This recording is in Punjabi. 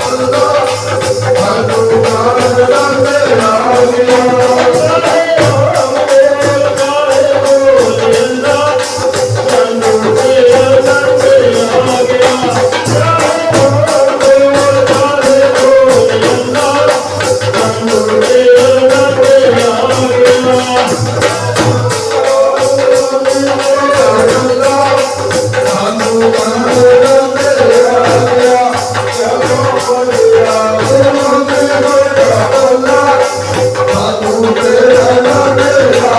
ਗੁਰਦਾਸ ਹਰ ਗੁਰਦਾਸ ਰੰਗ ਲਾਗਿਆ